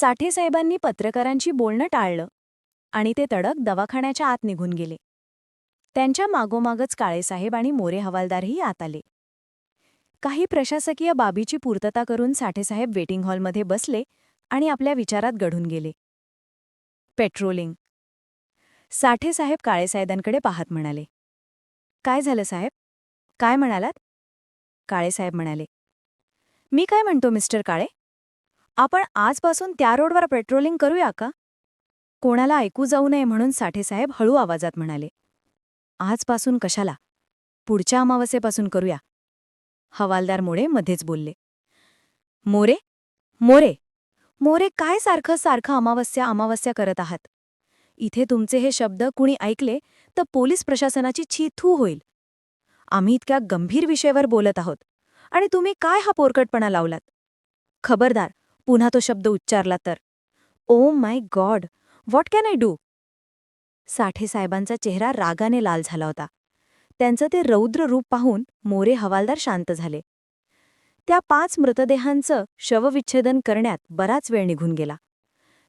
साठे साहेबांनी पत्रकारांची बोलणं टाळलं आणि ते तडक दवाखान्याच्या आत निघून गेले. त्यांच्या मागोमागच काळेसाहेब आणि मोरे हवालदारही आत आले. काही प्रशासकीय बाबीची पूर्तता करून साठेसाहेब वेटिंग हॉलमध्ये बसले आणि आपल्या विचारात घडून गेले. पेट्रोलिंग. साठेसाहेब काळेसाहेबांकडे पाहत म्हणाले. काय झालं साहेब? काय म्हणालात? काळेसाहेब म्हणाले. मी काय म्हणतो मिस्टर काळे? आपण आजपासून त्या रोडवर पेट्रोलिंग करूया का? कोणाला ऐकू जाऊ नये म्हणून साठेसाहेब हळू आवाजात म्हणाले. आजपासून कशाला? पुढच्या अमावस्येपासून करूया. हवालदार मोरे मध्येच बोलले. मोरे? मोरे? मोरे काय सारखं सारखं अमावस्या अमावस्या करत आहात? इथे तुमचे हे शब्द कुणी ऐकले तर पोलीस प्रशासनाची छी थू होईल. आम्ही इतक्या गंभीर विषयावर बोलत आहोत. आणि तुम्ही काय हा पोरकटपणा लावलात? खबरदार पुन्हा तो शब्द उच्चारला तर. ओ my god what can I do Sathe साहेबांचा चेहरा रागाने लाल झाला होता. त्यांचं ते रौद्र रूप पाहून मोरे हवालदार शांत झाले. त्या पाच मृतदेहांचं शवविच्छेदन करण्यात बराच वेळ निघून गेला.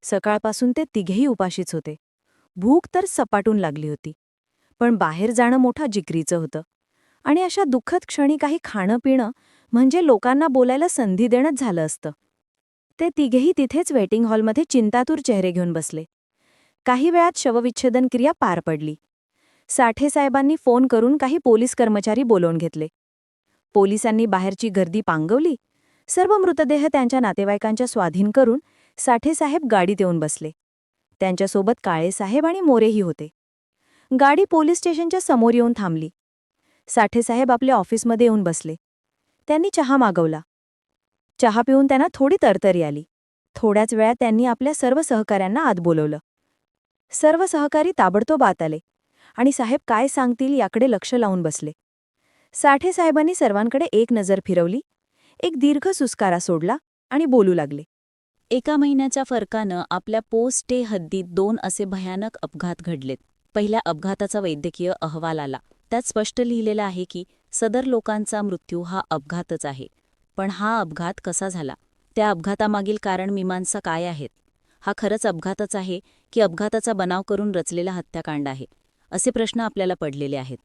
सकाळपासून ते तिघेही उपाशीच होते. भूक तर सपाटून लागली होती. पण बाहेर जाणं मोठा जिकरीचं होतं. आणि अशा दुःखद क्षणी काही खाणं पिणं म्हणजे लोकांना बोलायला संधी देणंच झालं असतं. ते तिघेही तिथेच वेटिंग हॉलमध्ये चिंतातूर चेहरे घेऊन बसले. काही वेळात शवविच्छेदन क्रिया पार पडली. साठेसाहेबांनी फोन करून काही पोलीस कर्मचारी बोलवून घेतले. पोलिसांनी बाहेरची गर्दी पांगवली. सर्व मृतदेह त्यांच्या नातेवाईकांच्या स्वाधीन करून साठेसाहेब गाडीत येऊन बसले. त्यांच्यासोबत काळेसाहेब आणि मोरेही होते. गाडी पोलीस स्टेशनच्या समोर येऊन थांबली. साठेसाहेब आपल्या ऑफिसमध्ये येऊन बसले. त्यांनी चहा मागवला. चहा पिऊन त्यांना थोडी तरतरी आली. थोड्याच वेळात त्यांनी आपल्या सर्व सहकाऱ्यांना आत बोलवलं. सर्व सहकारी ताबडतोब आत आले आणि साहेब काय सांगतील याकडे लक्ष लावून बसले. साठे साहेबांनी सर्वांकडे एक नजर फिरवली एक दीर्घ सुस्कारा सोडला आणि बोलू लागले. एका महिन्याच्या फरकानं आपल्या पोस्ट डे हद्दीत दोन असे भयानक अपघात घडलेत. पहिल्या अपघाताचा वैद्यकीय अहवाल आला. त्यात स्पष्ट लिहिलेलं आहे की सदर लोकांचा मृत्यू हा अपघातच आहे. पण हा अपघात कसा झाला? त्या अपघातामागील कारण मीमांसा काय आहेत? हा खरंच अपघातच आहे की अपघाताचा बनाव करून रचलेला हत्याकांड आहे? असे प्रश्न आपल्याला पडलेले आहेत.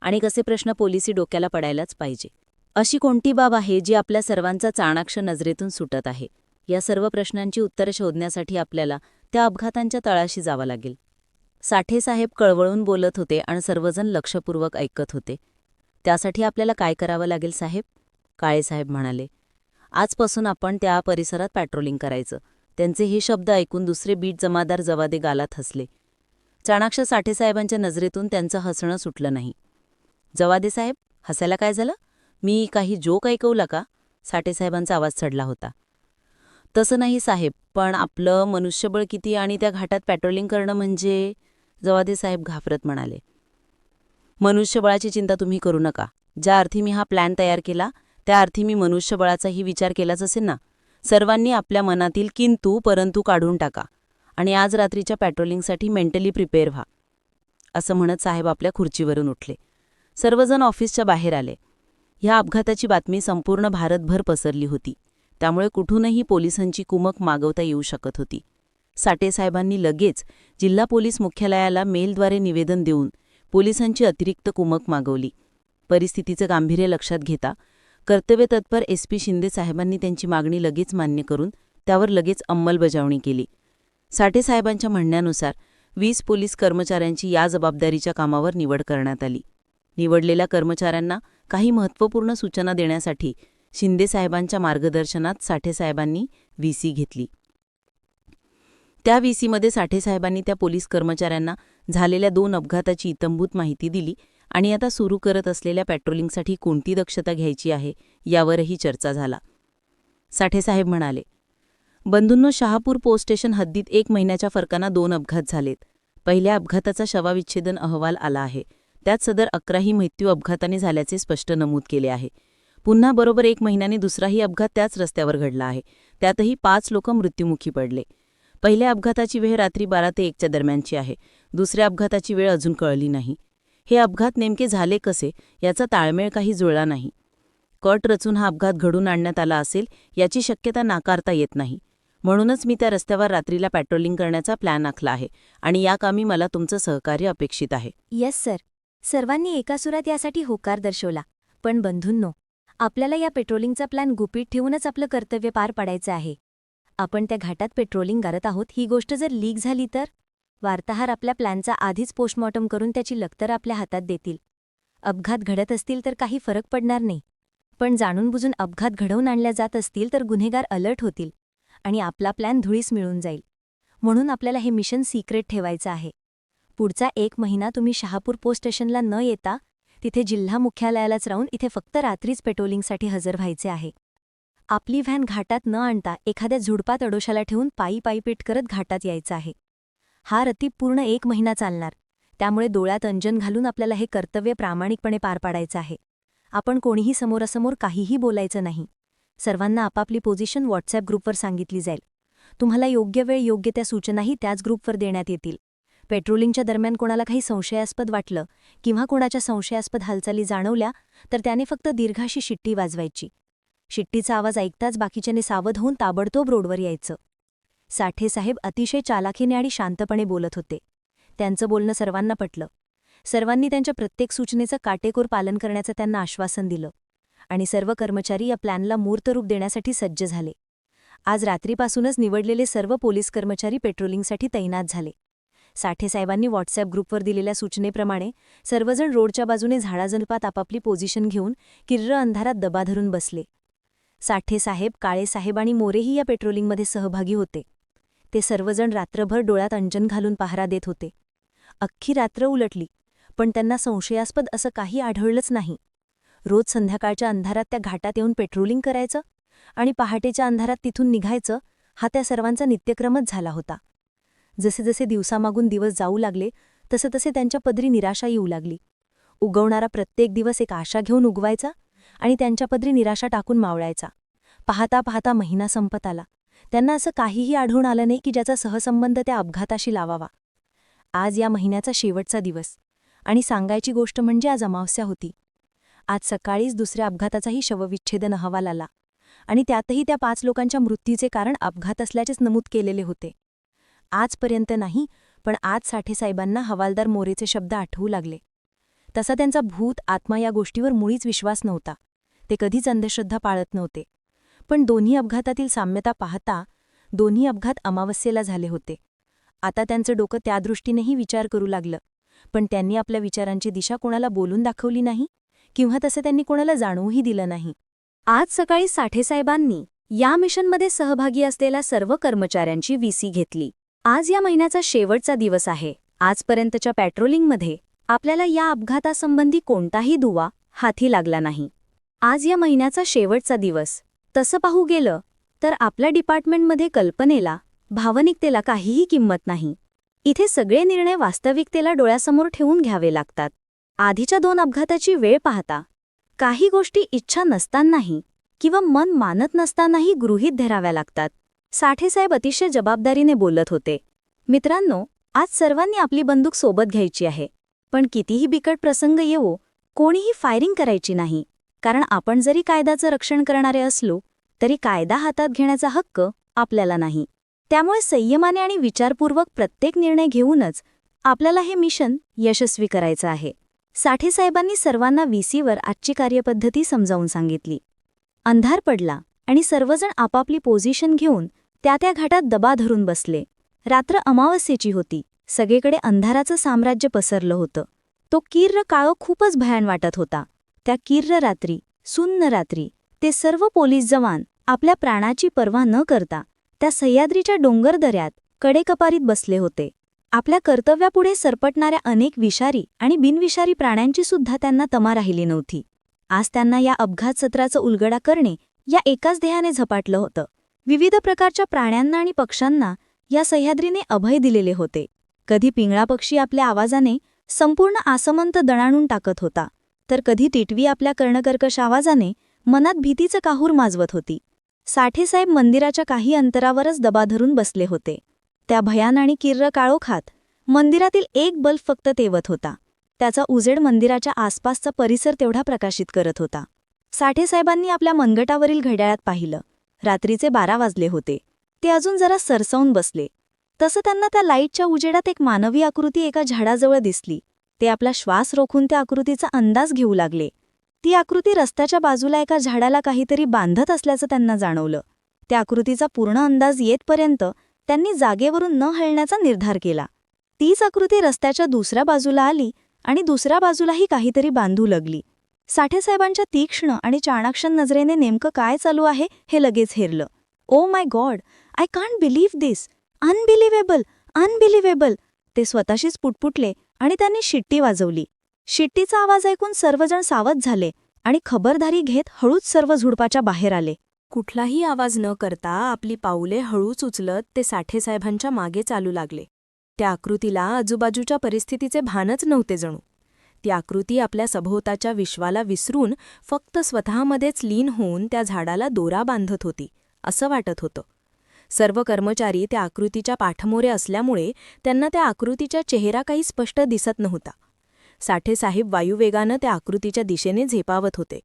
आणि कसे प्रश्न पोलिसी डोक्याला पडायलाच पाहिजे? अशी कोणती बाब आहे जी आपल्या सर्वांचा चाणाक्ष नजरेतून सुटत आहे? या सर्व प्रश्नांची उत्तरं शोधण्यासाठी आपल्याला त्या अपघातांच्या तळाशी जावं लागेल. साठेसाहेब कळवळून बोलत होते आणि सर्वजण लक्षपूर्वक ऐकत होते. त्यासाठी आपल्याला काय करावं लागेल साहेब? काळेसाहेब म्हणाले आजपासून आपण त्या परिसरात पॅट्रोलिंग करायचं. त्यांचे हे शब्द ऐकून दुसरे बीट जमादार जवादे गालात हसले. चाणाक्ष साठेसाहेबांच्या नजरेतून त्यांचं हसणं सुटलं नाही. जवादे साहेब हसायला काय झालं? मी काही जोक ऐकवला का? साठेसाहेबांचा आवाज चढला होता. तसं नाही साहेब पण आपलं मनुष्यबळ किती आणि त्या घाटात पॅट्रोलिंग करणं म्हणजे जवादे साहेब घाबरत म्हणाले. मनुष्यबळाची चिंता तुम्ही करू नका. ज्या अर्थी मी हा प्लॅन तयार केला त्या अर्थी मी मनुष्यबळाचाही विचार केलाच असेल ना? सर्वांनी आपल्या मनातील किंतु परंतु काढून टाका आणि आज रात्रीच्या पॅट्रोलिंगसाठी मेंटली प्रिपेअर व्हा असं म्हणत साहेब आपल्या खुर्चीवरून उठले. सर्वजण ऑफिसच्या बाहेर आले. ह्या अपघाताची बातमी संपूर्ण भारतभर पसरली होती. त्यामुळे कुठूनही पोलिसांची कुमक मागवता येऊ शकत होती. साठेसाहेबांनी लगेच जिल्हा पोलीस मुख्यालयाला मेलद्वारे निवेदन देऊन पोलिसांची अतिरिक्त कुमक मागवली. परिस्थितीचं गांभीर्य लक्षात घेता कर्तव्यतत्पर एस पी शिंदे साहेबांनी त्यांची मागणी लगेच मान्य करून त्यावर लगेच अंमलबजावणी केली. साठेसाहेबांच्या म्हणण्यानुसार वीस पोलीस कर्मचाऱ्यांची या जबाबदारीच्या कामावर निवड करण्यात आली. निवडलेल्या कर्मचाऱ्यांना काही महत्त्वपूर्ण सूचना देण्यासाठी शिंदेसाहेबांच्या मार्गदर्शनात साठेसाहेबांनी व्ही सी घेतली. त्या व्ही सीमध्ये साठेसाहेबांनी त्या पोलीस कर्मचाऱ्यांना झालेल्या दोन अपघाताची इतंभूत माहिती दिली आणि आता सुरू करत असलेल्या पॅट्रोलिंगसाठी कोणती दक्षता घ्यायची आहे यावरही चर्चा झाला. साठेसाहेब म्हणाले बंधूंनो शहापूर पोस्ट स्टेशन हद्दीत एक महिन्याच्या फरकानं दोन अपघात झालेत. पहिल्या अपघाताचा शवाविच्छेदन अहवाल आला आहे. त्यात सदर अकराही मृत्यू अपघाताने झाल्याचे स्पष्ट नमूद केले आहे. पुन्हा बरोबर एक महिन्याने दुसराही अपघात त्याच रस्त्यावर घडला आहे. त्यातही पाच लोक मृत्युमुखी पडले. पहिल्या अपघाताची वेळ रात्री बारा ते एकच्या दरम्यानची आहे. दुसऱ्या अपघाताची वेळ अजून कळली नाही. हे अपघात नेमके झाले कसे याचा ताळमेळ काही जुळला नाही. कट रचून हा अपघात घडून आणण्यात आला असेल याची शक्यता नाकारता येत नाही. म्हणूनच मी त्या रस्त्यावर रात्रीला पॅट्रोलिंग करण्याचा प्लॅन आखला आहे आणि या कामी मला तुमचं सहकार्य अपेक्षित आहे. येस सर सर्वांनी एका सुरात यासाठी होकार दर्शवला. पण बंधूंनो आपल्याला या पेट्रोलिंगचा प्लॅन गुपित ठेवूनच आपलं कर्तव्य पार पाडायचं आहे. आपण त्या घाटात पेट्रोलिंग करत आहोत ही गोष्ट जर लीक झाली तर? वार्ताहर आपल्या प्लॅनचा आधीच पोस्टमॉर्टम करून त्याची लक्तर आपल्या हातात देतील. अपघात घडत असतील तर काही फरक पडणार नाही. पण जाणून बुजून अपघात घडवून आणल्या जात असतील तर गुन्हेगार अलर्ट होतील आणि आपला प्लॅन धुळीस मिळून जाईल. म्हणून आपल्याला हे मिशन सिक्रेट ठेवायचं आहे. पुढचा एक महिना तुम्ही शहापूर पोस्ट स्टेशनला न येता तिथे जिल्हा मुख्यालयालाच राहून इथे फक्त रात्रीच पेट्रोलिंगसाठी हजर व्हायचे आहे. आपली व्हॅन घाटात न आणता एखाद्या झुडपात अडोशाला ठेवून पायी पायी पेट करत घाटात यायचं आहे. हा रती पूर्ण एक महिना चालणार. त्यामुळे डोळ्यात अंजन घालून आपल्याला हे कर्तव्य प्रामाणिकपणे पार पाडायचं आहे. आपण कोणीही समोरासमोर काहीही बोलायचं नाही. सर्वांना आपापली पोझिशन व्हॉट्सॲप ग्रुपवर सांगितली जाईल. तुम्हाला योग्य वेळ योग्य त्या सूचनाही त्याच ग्रुपवर देण्यात येतील. पेट्रोलिंगच्या दरम्यान कोणाला काही संशयास्पद वाटलं किंवा कोणाच्या संशयास्पद हालचाली जाणवल्या तर त्याने फक्त दीर्घाशी शिट्टी वाजवायची. शिट्टीचा आवाज ऐकताच बाकीच्याने सावध होऊन ताबडतोब रोडवर यायचं. साठेसाहेब अतिशय चालाखीने आणि शांतपणे बोलत होते. त्यांचं बोलणं सर्वांना पटलं. सर्वांनी त्यांच्या प्रत्येक सूचनेचं काटेकोर पालन करण्याचं त्यांना आश्वासन दिलं. आणि सर्व कर्मचारी या प्लॅनला मूर्तरूप देण्यासाठी सज्ज झाले. आज रात्रीपासूनच निवडलेले सर्व पोलीस कर्मचारी पेट्रोलिंगसाठी तैनात झाले. साठेसाहेबांनी व्हॉट्सॲप ग्रुपवर दिलेल्या सूचनेप्रमाणे सर्वजण रोडच्या बाजूने झाडाजनपात आपापली पोझिशन घेऊन किर्र अंधारात दबा धरून बसले. साठेसाहेब काळेसाहेब आणि मोरेही या पेट्रोलिंगमध्ये सहभागी होते. ते सर्वजण रात्रभर डोळ्यात अंजन घालून पहारा देत होते. अख्खी रात्र उलटली पण त्यांना संशयास्पद असं काही आढळलंच नाही. रोज संध्याकाळच्या अंधारात त्या घाटात येऊन पेट्रोलिंग करायचं आणि पहाटेच्या अंधारात तिथून निघायचं हा त्या सर्वांचा नित्यक्रमच झाला होता. जसे जसे दिवसामागून दिवस जाऊ लागले तसे तसे त्यांच्या पदरी निराशा येऊ लागली. उगवणारा प्रत्येक दिवस एक आशा घेऊन उगवायचा आणि त्यांच्या पदरी निराशा टाकून मावळायचा. पाहता पाहता महिना संपत आला. त्यांना असं काहीही आढळून आलं नाही की ज्याचा सहसंबंध त्या अपघाताशी लावावा. आज या महिन्याचा शेवटचा दिवस आणि सांगायची गोष्ट म्हणजे आज अमावस्या होती. आज सकाळीच दुसऱ्या अपघाताचाही शवविच्छेदन अहवाल आला आणि त्यातही त्या पाच लोकांच्या मृत्यूचे कारण अपघात असल्याचेच नमूद केलेले होते. आजपर्यंत नाही पण आज साठेसाहेबांना हवालदार मोरेचे शब्द आठवू लागले. तसा त्यांचा भूत आत्मा या गोष्टीवर मुळीच विश्वास नव्हता. ते कधीच अंधश्रद्धा पाळत नव्हते. पण दोन्ही अपघातातील साम्यता पाहता दोन्ही अपघात अमावस्येला झाले होते. आता त्यांचं डोकं त्या दृष्टीनेही विचार करू लागलं. पण त्यांनी आपल्या विचारांची दिशा कोणाला बोलून दाखवली नाही? किंवा तसं त्यांनी कोणाला जाणवूही दिलं नाही? आज सकाळी साठेसाहेबांनी या मिशनमध्ये सहभागी असलेल्या सर्व कर्मचाऱ्यांची वीसी घेतली. आज या महिन्याचा शेवटचा दिवस आहे. आजपर्यंतच्या पॅट्रोलिंगमध्ये आपल्याला या अपघातासंबंधी कोणताही दुवा हाती लागला नाही. आज या महिन्याचा शेवटचा दिवस. तसं पाहू गेलं तर आपल्या डिपार्टमेंटमध्ये कल्पनेला भावनिकतेला काहीही किंमत नाही. इथे सगळे निर्णय वास्तविकतेला डोळ्यासमोर ठेवून घ्यावे लागतात. आधीच्या दोन अपघाताची वेळ पाहता काही गोष्टी इच्छा नसतानाही किंवा मन मानत नसतानाही गृहीत धराव्या लागतात. साठेसाहेब अतिशय जबाबदारीने बोलत होते मित्रांनो आज सर्वांनी आपली बंदूक सोबत घ्यायची आहे पण कितीही बिकट प्रसंग येवो कोणीही फायरिंग करायची नाही. कारण आपण जरी कायद्याचं रक्षण करणारे असलो तरी कायदा हातात घेण्याचा हक्क आपल्याला नाही. त्यामुळे संयमाने आणि विचारपूर्वक प्रत्येक निर्णय घेऊनच आपल्याला हे मिशन यशस्वी करायचं आहे. साठेसाहेबांनी सर्वांना व्हीसीवर आजची कार्यपद्धती समजावून सांगितली. अंधार पडला आणि सर्वजण आपापली पोझिशन घेऊन त्या त्या घाटात दबा धरून बसले. रात्र अमावस्येची होती. सगळीकडे अंधाराचं साम्राज्य पसरलं होतं. तो किर्र काळो खूपच भयान वाटत होता. त्या किर्र रात्री सुन्न रात्री ते सर्व पोलीस जवान आपल्या प्राणाची पर्वा न करता त्या सह्याद्रीच्या डोंगर दऱ्यात कडेकपारीत बसले होते. आपल्या कर्तव्यापुढे सरपटणाऱ्या अनेक विषारी आणि बिनविषारी प्राण्यांची सुद्धा त्यांना तमा राहिली नव्हती. आज त्यांना या अपघात सत्राचं उलगडा करणे या एकाच ध्येयाने झपाटलं होतं. विविध प्रकारच्या प्राण्यांना आणि पक्ष्यांना या सह्याद्रीने अभय दिलेले होते. कधी पिंगळा पक्षी आपल्या आवाजाने संपूर्ण आसमंत दणाणून टाकत होता. तर कधी टिटवी आपल्या कर्णकर्कश आवाजाने मनात भीतीचं काहूर माजवत होती. साठेसाहेब मंदिराच्या काही अंतरावरच दबा धरून बसले होते. त्या भयान आणि किर्र काळोखात मंदिरातील एक बल्ब फक्त तेवत होता. त्याचा उजेड मंदिराच्या आसपासचा परिसर तेवढा प्रकाशित करत होता. साठेसाहेबांनी आपल्या मनगटावरील घड्याळात पाहिलं. रात्रीचे बारा वाजले होते. ते अजून जरा सरसावून बसले. तसं त्यांना त्या लाईटच्या उजेडात एक मानवी आकृती एका झाडाजवळ दिसली. ते आपला श्वास रोखून त्या आकृतीचा अंदाज घेऊ लागले. ती आकृती रस्त्याच्या बाजूला एका झाडाला काहीतरी बांधत असल्याचं त्यांना जाणवलं. त्या आकृतीचा पूर्ण अंदाज येतपर्यंत त्यांनी जागेवरून न हलण्याचा निर्धार केला. तीच आकृती रस्त्याच्या दुसऱ्या बाजूला आली आणि दुसऱ्या बाजूलाही काहीतरी बांधू लागली. साठेसाहेबांच्या तीक्ष्ण आणि चाणाक्षण नजरेने नेमकं काय चालू आहे हे लगेच हेरलं. ओ my god I can't believe this. Unbelievable unbelievable. ते स्वतःशीच पुटपुटले आणि त्यांनी शिट्टी वाजवली. शिट्टीचा आवाज ऐकून सर्वजण सावध झाले आणि खबरदारी घेत हळूच सर्व झुडपाच्या बाहेर आले. कुठलाही आवाज न करता आपली पाऊले हळूच उचलत ते साठेसाहेबांच्या मागे चालू लागले. त्या आकृतीला आजूबाजूच्या परिस्थितीचे भानच नव्हते जणू. ती आकृती आपल्या सभोवताच्या विश्वाला विसरून फक्त स्वतःमध्येच लीन होऊन त्या झाडाला दोरा बांधत होती असं वाटत होतं. सर्व कर्मचारी त्या आकृतीच्या पाठमोरे असल्यामुळे त्यांना त्या आकृतीच्या चेहरा काही स्पष्ट दिसत नव्हता. साठेसाहेब वायुवेगानं त्या आकृतीच्या दिशेने झेपावत होते.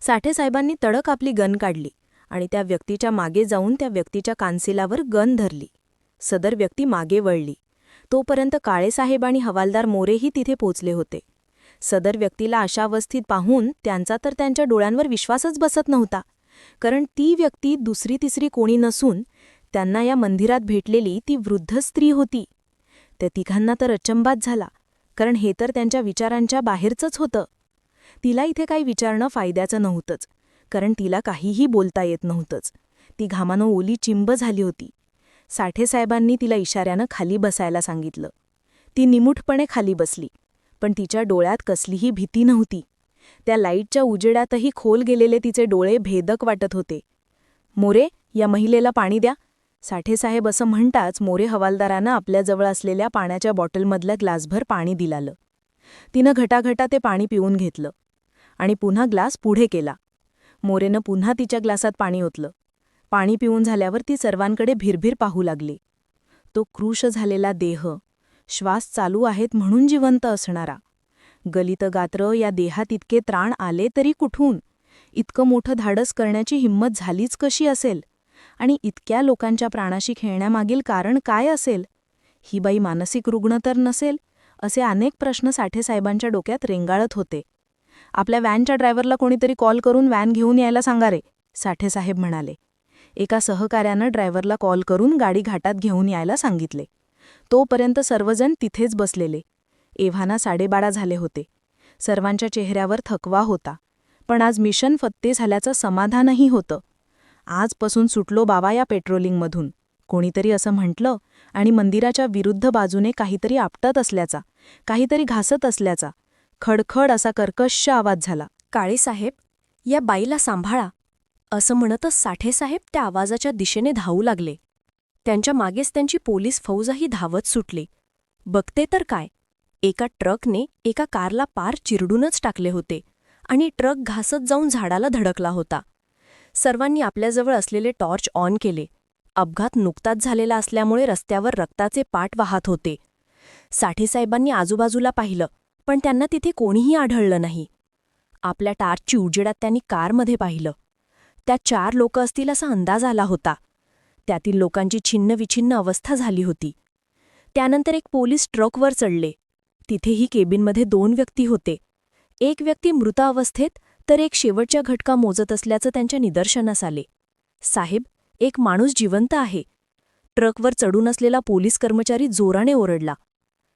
साठेसाहेबांनी तडक आपली गन काढली आणि त्या व्यक्तीच्या मागे जाऊन त्या व्यक्तीच्या कानसिलावर गन धरली. सदर व्यक्ती मागे वळली. तोपर्यंत काळेसाहेब आणि हवालदार मोरेही तिथे पोचले होते. सदर व्यक्तीला अशा अवस्थेत पाहून त्यांचा तर त्यांच्या डोळ्यांवर विश्वासच बसत नव्हता. कारण ती व्यक्ती दुसरी तिसरी कोणी नसून त्यांना या मंदिरात भेटलेली ती वृद्ध स्त्री होती. त्या तिघांना तर अचंबात झाला कारण हे तर त्यांच्या विचारांच्या बाहेरचंच होतं. तिला इथे काही विचारणं फायद्याचं नव्हतंच कारण तिला काहीही बोलता येत नव्हतंच. ती घामानं ओली चिंब झाली होती. साठेसाहेबांनी तिला इशाऱ्यानं खाली बसायला सांगितलं. ती निमुठपणे खाली बसली पण तिच्या डोळ्यात कसलीही भीती नव्हती. त्या लाईटच्या उजेडातही खोल गेलेले तिचे डोळे भेदक वाटत होते. मोरे या महिलेला पाणी द्या साठेसाहेब असं म्हणताच मोरे हवालदारानं आपल्याजवळ असलेल्या पाण्याच्या बॉटलमधलं ग्लासभर पाणी दिलालं. तिनं घटाघटा ते पाणी पिऊन घेतलं आणि पुन्हा ग्लास पुढे केला. मोरेनं पुन्हा तिच्या ग्लासात पाणी ओतलं. पाणी पिऊन झाल्यावर ती सर्वांकडे भिरभिर पाहू लागली. तो क्रूश झालेला देह श्वास चालू आहेत म्हणून जिवंत असणारा. गलित गात्र या देहात इतके त्राण आले तरी कुठून? इतकं मोठं धाडस करण्याची हिंमत झालीच कशी असेल? आणि इतक्या लोकांच्या प्राणाशी खेळण्यामागील कारण काय असेल? ही बाई मानसिक रुग्ण तर नसेल असे अनेक प्रश्न साठेसाहेबांच्या डोक्यात रेंगाळत होते. आपल्या व्हॅनच्या ड्रायव्हरला कोणीतरी कॉल करून व्हॅन घेऊन यायला सांगा रे साठेसाहेब म्हणाले. एका सहकार्यानं ड्रायव्हरला कॉल करून गाडी घाटात घेऊन यायला सांगितले. तोपर्यंत सर्वजण तिथेच बसलेले. एव्हाना साडेबारा झाले होते. सर्वांच्या चेहऱ्यावर थकवा होता. पण आज मिशन फत्ते झाल्याचं समाधानही होतं. आजपासून सुटलो बाबा या पेट्रोलिंगमधून. कोणीतरी असं म्हटलं आणि मंदिराच्या विरुद्ध बाजूने काहीतरी आपटत असल्याचा काहीतरी घासत असल्याचा खडखड असा कर्कश आवाज झाला. काळेसाहेब या बाईला सांभाळा. असं म्हणतच साठेसाहेब त्या आवाजाच्या दिशेने धावू लागले. त्यांच्या मागेच त्यांची पोलीस फौजही धावत सुटली. बघते तर काय? एका ट्रकने एका कारला पार चिरडूनच टाकले होते आणि ट्रक घासत जाऊन झाडाला धडकला होता. सर्वांनी आपल्याजवळ असलेले टॉर्च ऑन केले. अपघात नुकताच झालेला असल्यामुळे रस्त्यावर रक्ताचे पाट वाहत होते. साठेसाहेबांनी आजूबाजूला पाहिलं पण त्यांना तिथे कोणीही आढळलं नाही. आपल्या टार्चची उजेडात त्यांनी कारमध्ये पाहिलं. त्या चार लोक असतील असा अंदाज आला होता. त्यातील लोकांची छिन्नविछिन्न अवस्था झाली होती. त्यानंतर एक पोलीस ट्रकवर चढले. तिथेही केबिनमध्ये दोन व्यक्ती होते. एक व्यक्ती मृत अवस्थेत तर एक शेवटच्या घटका मोजत असल्याचं त्यांच्या निदर्शनास आले. साहेब एक माणूस जिवंत आहे. ट्रकवर चढून असलेला पोलीस कर्मचारी जोराने ओरडला.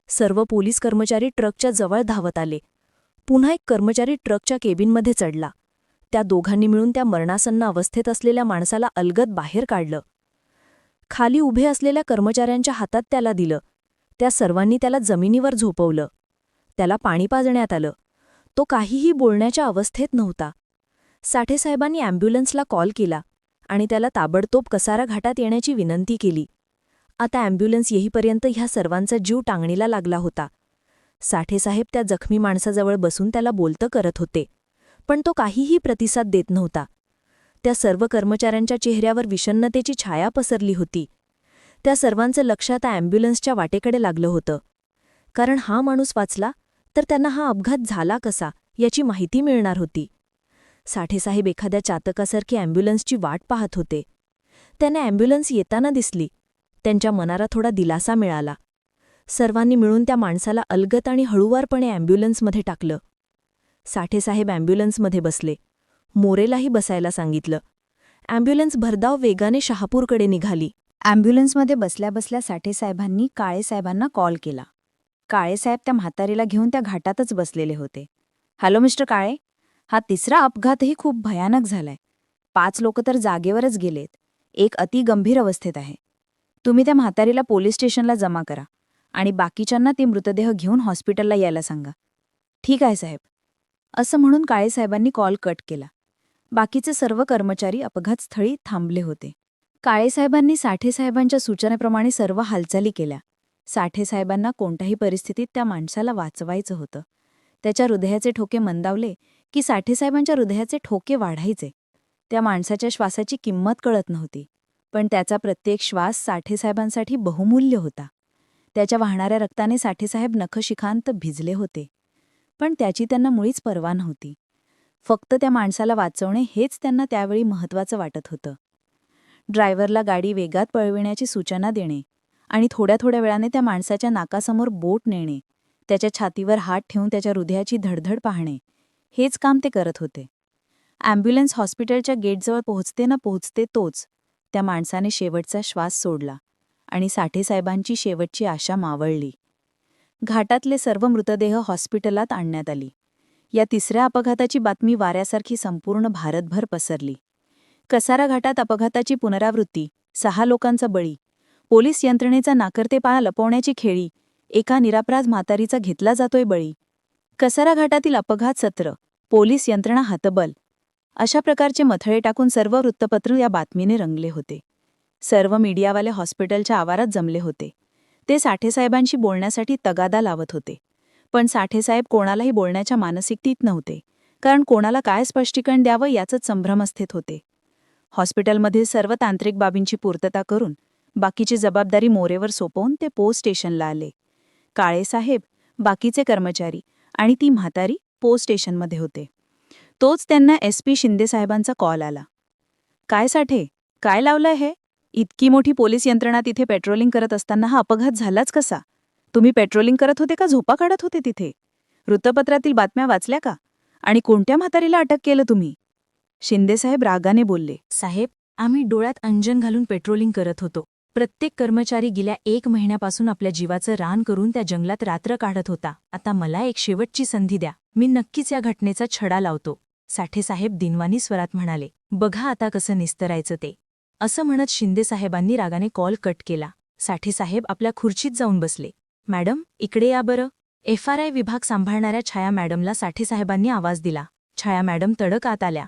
सर्व पोलीस कर्मचारी ट्रकच्या जवळ धावत आले. पुन्हा एक कर्मचारी ट्रकच्या केबिनमध्ये चढला. त्या दोघांनी मिळून त्या मरणासन्न अवस्थेत असलेल्या माणसाला अलगद बाहेर काढलं. खाली उभे असलेल्या कर्मचाऱ्यांच्या हातात त्याला दिलं. त्या सर्वांनी त्याला जमिनीवर झोपवलं. त्याला पाणी पाजण्यात आलं. तो काहीही बोलण्याच्या अवस्थेत नव्हता. साठेसाहेबांनी अँब्युलन्सला कॉल केला आणि त्याला ताबडतोब कसारा घाटात येण्याची विनंती केली. आता अँब्युलन्स येईपर्यंत ह्या सर्वांचा जीव टांगणीला लागला होता. साठेसाहेब त्या जखमी माणसाजवळ बसून त्याला बोलतं करत होते पण तो काहीही प्रतिसाद देत नव्हता. त्या सर्व कर्मचाऱ्यांच्या चेहऱ्यावर विषन्नतेची छाया पसरली होती. त्या सर्वांचं लक्ष आता अँब्युलन्सच्या वाटेकडे लागलं होतं. कारण हा माणूस वाचला तर त्यांना हा अपघात झाला कसा याची माहिती मिळणार होती. साठेसाहेब एखाद्या चातकासारखी अँब्युलन्सची वाट पाहत होते. त्यांना ॲम्ब्युलन्स येताना दिसली. त्यांच्या मनाला थोडा दिलासा मिळाला. सर्वांनी मिळून त्या माणसाला अलगत आणि हळुवारपणे ॲम्ब्युलन्समध्ये टाकलं. साठेसाहेब ॲम्ब्युलन्समध्ये बसले. मोरेलाही बसायला सांगितलं. अँब्युलन्स भरधाव वेगाने शहापूरकडे निघाली. अँब्युलन्समध्ये बसल्या बसल्या साठेसाहेबांनी काळेसाहेबांना कॉल केला. काळेसाहेब त्या म्हातारीला घेऊन त्या घाटातच बसलेले होते. Hello mister Kale. हा तिसरा अपघातही खूप भयानक झालाय. पाच लोक तर जागेवरच गेलेत. एक अति गंभीर अवस्थेत आहे. तुम्ही त्या म्हातारीला पोलीस स्टेशनला जमा करा आणि बाकीच्यांना ते मृतदेह घेऊन हॉस्पिटलला यायला सांगा. ठीक आहे साहेब. असं म्हणून काळेसाहेबांनी कॉल कट केला. बाकीचे सर्व कर्मचारी अपघातस्थळी थांबले होते. काळेसाहेबांनी साठेसाहेबांच्या सूचनेप्रमाणे सर्व हालचाली केल्या. साठेसाहेबांना कोणत्याही परिस्थितीत त्या माणसाला वाचवायचं होतं. त्याच्या हृदयाचे ठोके मंदावले की साठेसाहेबांच्या हृदयाचे ठोके वाढायचे. त्या माणसाच्या श्वासाची किंमत कळत नव्हती. पण त्याचा प्रत्येक श्वास साठेसाहेबांसाठी बहुमूल्य होता. त्याच्या वाहणाऱ्या रक्ताने साठेसाहेब नखशिखांत भिजले होते. पण त्याची त्यांना मुळीच पर्वा नव्हती. फक्त त्या माणसाला वाचवणे हेच त्यांना त्यावेळी महत्त्वाचं वाटत होतं. ड्रायव्हरला गाडी वेगात पळविण्याची सूचना देणे आणि थोड्या थोड्या वेळाने त्या माणसाच्या नाकासमोर बोट नेणे त्याच्या छातीवर हात ठेवून त्याच्या हृदयाची धडधड पाहणे हेच काम ते करत होते. ॲम्ब्युलन्स हॉस्पिटलच्या गेटजवळ पोहोचते ना पोहोचते तोच त्या माणसाने शेवटचा श्वास सोडला आणि साठेसाहेबांची शेवटची आशा मावळली. घाटातले सर्व मृतदेह हॉस्पिटलात आणण्यात आली. या तिसऱ्या अपघाताची बातमी वाऱ्यासारखी संपूर्ण भारतभर पसरली. कसारा घाटात अपघाताची पुनरावृत्ती सहा लोकांचा बळी पोलीस यंत्रणेचा नाकर्तेपणा लपवण्याची खेळी. एका निरापराध म्हातारीचा घेतला जातोय बळी. कसारा घाटातील अपघात सत्र. पोलीस यंत्रणा हतबल. अशा प्रकारचे मथळे टाकून सर्व वृत्तपत्र या बातमीने रंगले होते. सर्व मीडियावाले हॉस्पिटलच्या आवारात जमले होते. ते साठेसाहेबांशी बोलण्यासाठी तगादा लावत होते. पण साठेसाहेब कोणालाही बोलण्याच्या मानसिकतीत नव्हते. कारण कोणाला काय स्पष्टीकरण द्यावं याचंच संभ्रमस्थेत होते. हॉस्पिटलमधील सर्व तांत्रिक बाबींची पूर्तता करून बाकीची जबाबदारी मोरेवर सोपवून ते पोस्ट स्टेशनला आले. काळेसाहेब बाकीचे कर्मचारी आणि ती म्हातारी पोस्ट स्टेशनमध्ये होते. तोच त्यांना एस पी शिंदेसाहेबांचा कॉल आला. काय साठे? काय लावलंय हे? इतकी मोठी पोलीस यंत्रणा तिथे पेट्रोलिंग करत असताना हा अपघात झालाच कसा? तुम्ही पेट्रोलिंग करत होते का? झोपा काढत होते तिथे? वृत्तपत्रातील बातम्या वाचल्या का? आणि कोणत्या म्हातारीला अटक केलं तुम्ही? शिंदेसाहेब रागाने बोलले साहेब आम्ही डोळ्यात अंजन घालून पेट्रोलिंग करत होतो. प्रत्येक कर्मचारी गेल्या एक महिन्यापासून आपल्या जीवाचं रान करून त्या जंगलात रात्र काढत होता. आता मला एक शेवटची संधी द्या. मी नक्कीच या घटनेचा छडा लावतो. साठेसाहेब दिनवानी स्वरात म्हणाले बघा आता कसं निस्तरायचं ते. असं म्हणत शिंदेसाहेबांनी रागाने कॉल कट केला. साठेसाहेब आपल्या खुर्चीत जाऊन बसले. मॅडम इकडे या बरं. एफ आर आय विभाग सांभाळणाऱ्या छाया मॅडमला साठेसाहेबांनी आवाज दिला. छाया मॅडम तडक आत आल्या.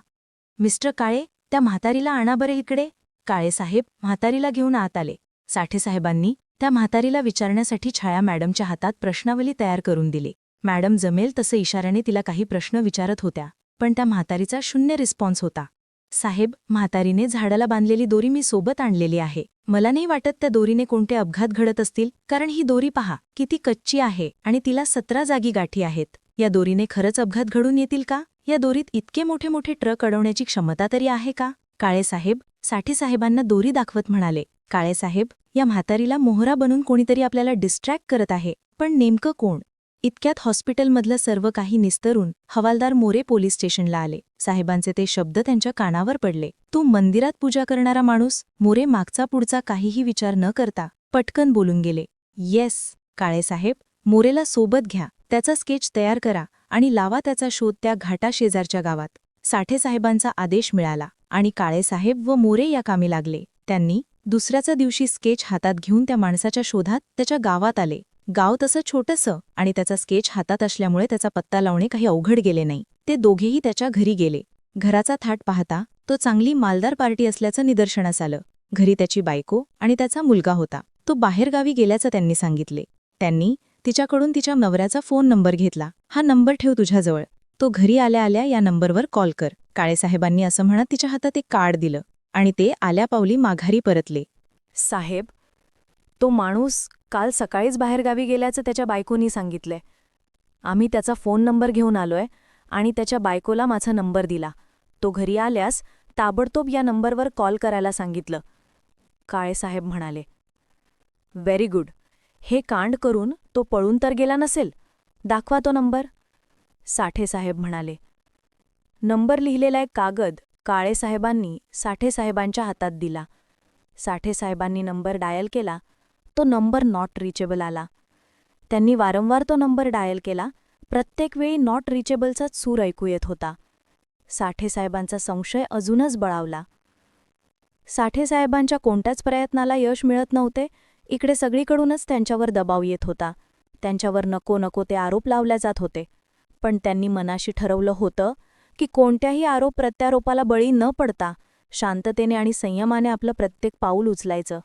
मिस्टर काळे त्या म्हातारीला आणा बरे इकडे. काळेसाहेब म्हातारीला घेऊन आत आले. साठेसाहेबांनी त्या म्हातारीला विचारण्यासाठी छाया मॅडमच्या हातात प्रश्नावली तयार करून दिली. मॅडम जमेल तसं इशाऱ्याने तिला काही प्रश्न विचारत होत्या पण त्या म्हातारीचा शून्य रिस्पॉन्स होता. साहेब म्हातारीने झाडाला बांधलेली दोरी मी सोबत आणलेली आहे. मला नाही वाटत त्या दोरीने कोणते अपघात घडत असतील कारण ही दोरी पहा किती कच्ची आहे आणि तिला सतरा जागी गाठी आहेत. या दोरीने खरंच अपघात घडून येतील का? या दोरीत इतके मोठे मोठे ट्रक अडवण्याची क्षमता तरी आहे का? काळेसाहेब साठेसाहेबांना दोरी दाखवत म्हणाले काळेसाहेब या म्हातारीला मोहरा बनून कोणीतरी आपल्याला डिस्ट्रॅक्ट करत आहे पण नेमकं कोण? इतक्यात हॉस्पिटलमधलं सर्व काही निस्तरून हवालदार मोरे पोलीस स्टेशनला आले. साहेबांचे ते शब्द त्यांच्या कानावर पडले. तू मंदिरात पूजा करणारा माणूस मोरे मागचा पुढचा काहीही विचार न करता पटकन बोलून गेले. येस काळेसाहेब मोरेला सोबत घ्या त्याचा स्केच तयार करा आणि लावा त्याचा शोध त्या घाटा शेजारच्या गावात. साठेसाहेबांचा आदेश मिळाला. आणि काळेसाहेब व मोरे या कामी लागले. त्यांनी दुसऱ्याच्या दिवशी स्केच हातात घेऊन त्या माणसाच्या शोधात त्याच्या गावात आले. गाव तसं छोटंसं आणि त्याचा स्केच हातात असल्यामुळे त्याचा पत्ता लावणे काही अवघड गेले नाही. ते दोघेही त्याच्या घरी गेले. घराचा थाट पाहता तो चांगली मालदार पार्टी असल्याचं निदर्शनास आलं. घरी त्याची बायको आणि त्याचा मुलगा होता. तो बाहेरगावी गेल्याचं त्यांनी सांगितले. त्यांनी तिच्याकडून तिच्या नवऱ्याचा फोन नंबर घेतला. हा नंबर ठेव तुझ्याजवळ. तो घरी आल्या आल्या या नंबरवर कॉल कर. काळेसाहेबांनी असं म्हणत तिच्या हातात एक कार्ड दिलं आणि ते आल्यापावली माघारी परतले. साहेब तो माणूस काल सकाळीच बाहेरगावी गेल्याचं त्याच्या बायकोनी सांगितलंय. आम्ही त्याचा फोन नंबर घेऊन आलोय आणि त्याच्या बायकोला माझा नंबर दिला. तो घरी आल्यास ताबडतोब या नंबरवर कॉल करायला सांगितलं. काळेसाहेब म्हणाले व्हेरी गुड. हे कांड करून तो पळून तर गेला नसेल. दाखवा तो नंबर. साठेसाहेब म्हणाले. नंबर लिहिलेला एक कागद काळेसाहेबांनी साठेसाहेबांच्या हातात दिला. साठेसाहेबांनी नंबर डायल केला. तो नंबर नॉट रिचेबल आला. त्यांनी वारंवार तो नंबर डायल केला. प्रत्येक वेळी नॉट रिचेबलचाच सूर ऐकू येत होता. साठेसाहेबांचा संशय अजूनच बळावला. साठेसाहेबांच्या कोणत्याच प्रयत्नाला यश मिळत नव्हते. इकडे सगळीकडूनच त्यांच्यावर दबाव येत होता. त्यांच्यावर नको नको ते आरोप लावल्या जात होते. पण त्यांनी मनाशी ठरवलं होतं की कोणत्याही आरोप प्रत्यारोपाला बळी न पडता शांततेने आणि संयमाने आपलं प्रत्येक पाऊल उचलायचं.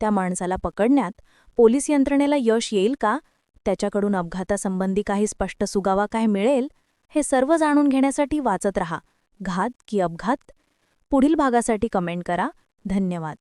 त्या माणसाला पकडण्यात पोलीस यंत्रणेला यश येईल का? त्याच्याकडून अपघातासंबंधी काही स्पष्ट सुगावा काय मिळेल? हे सर्व जाणून घेण्यासाठी वाचत रहा. घात की अपघात? पुढील भागासाठी कमेंट करा. धन्यवाद.